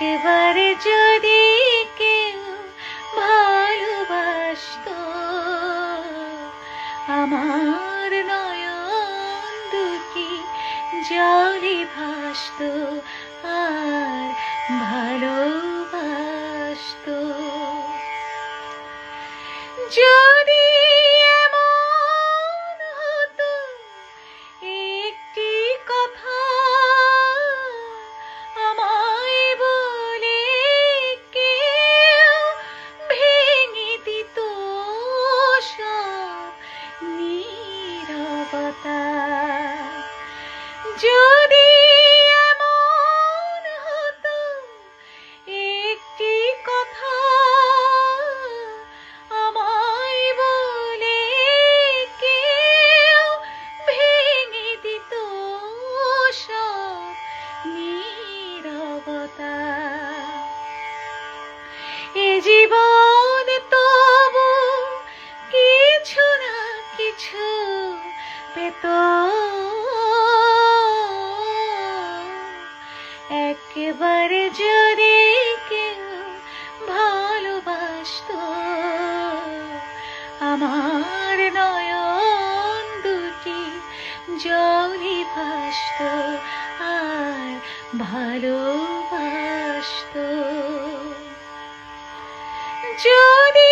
একবারে যদি কেউ ভালোবাসত আমার নয়ন দুটি জলে ভাসত। আর যদি একটি কথা আমায় বলে কেউ ভেঙে দিত এ জীবন পেত একেবারে যদি কেউ ভালোবাসত আমার নয়ন দুটি জলি ভাসত আর ভালোবাসত। যদি